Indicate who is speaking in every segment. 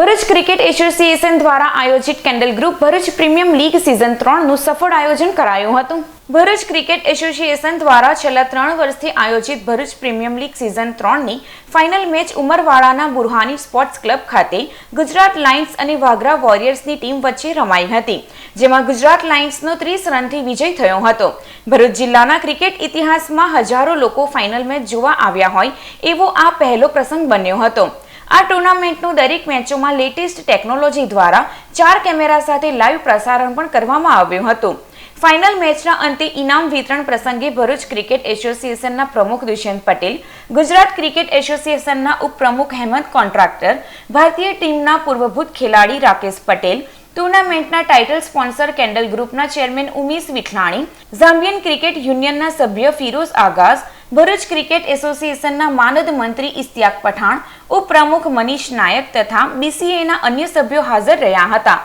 Speaker 1: Bharuch cricket association દ્વારા આયોજિત candle group Bharuch premium league season ત્રણનું સફળ આયોજન કરાયું હતું. ભરૂચ ક્રિકેટ એસોસિએશન દ્વારા છેલ્લા ત્રણ વર્ષથી આયોજિત ભરૂચ પ્રીમિયમ લીગ સિઝન ત્રણની ફાઇનલ મેચ ઉમરવાડાના બુરહાની સ્પોર્ટ્સ ક્લબ ખાતે ગુજરાત લાયન્સ અને વાઘરા વોરિયર્સની ટીમ વચ્ચે રમાઈ હતી, જેમાં ગુજરાત લાયન્સનો ત્રીસ રનથી વિજય થયો હતો. ભરૂચ જિલ્લાના ક્રિકેટ ઇતિહાસમાં હજારો લોકો ફાઇનલ મેચ જોવા આવ્યા હોય એવો આ પહેલો પ્રસંગ બન્યો હતો. આ ટુર્નામેન્ટનું દરેક મેચોમાં લેટેસ્ટ ટેકનોલોજી દ્વારા ચાર કેમેરા સાથે લાઈવ પ્રસારણ પણ કરવામાં આવ્યું હતું. ફાઇનલ મેચના અંતે ઇનામ વિતરણ પ્રસંગે ભરૂચ ક્રિકેટ એસોસિએશનના પ્રમુખ દુષ્યંત પટેલ, ગુજરાત ક્રિકેટ એસોસિએશનના ઉપપ્રમુખ હેમંત કોન્ટ્રાક્ટર, ભારતીય ટીમના પૂર્વભૂત ખેલાડી રાકેશ પટેલ, ટુર્નામેન્ટના ટાઇટલ સ્પોન્સર કેન્ડલ ગ્રુપના chairman Umesh Vithlani Zambian cricket યુનિયનના સભ્ય ફિરોઝ આગાઝ ભરૂચ ક્રિકેટ એસોસિએશનના માનદ મંત્રી ઇસ્તિયાક પઠાણ, ઉપપ્રમુખ મનીષ નાયક તથા બીસીએના અન્ય સભ્યો હાજર રહ્યા હતા.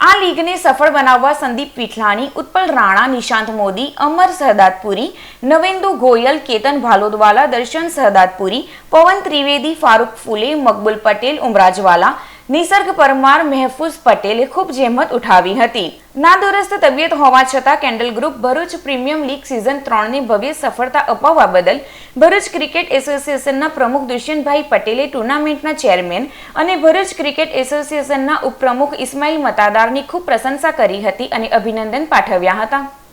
Speaker 1: આ લીગને સફળ બનાવવા સંદીપ પીઠલાણી, ઉત્પલ રાણા, નિશાંત મોદી, અમર સહદાતપુરી નવેન્દુ ગોયલ, કેતન ભાલોદવાલા, દર્શન સહદાતપુરી પવન ત્રિવેદી, ફારૂક ફુલે, મકબુલ પટેલ, ઉમરાજવાલા નિસર્ગ પરમાર મહેફૂઝ પટેલે ખૂબ જહેમત ઉઠાવી હતી. નાદુરસ્ત તબિયત હોવા છતાં candle group Bharuch premium league season ત્રણની ભવ્ય સફળતા અપાવવા બદલ ભરૂચ ક્રિકેટ એસોસિએશનના પ્રમુખ દુષ્યંતભાઈ પટેલે ટુર્નામેન્ટના ચેરમેન અને ભરૂચ ક્રિકેટ એસોસિએશનના ઉપપ્રમુખ ઇસ્માઇલ મતાદારની ખૂબ પ્રશંસા કરી હતી અને અભિનંદન પાઠવ્યા હતા.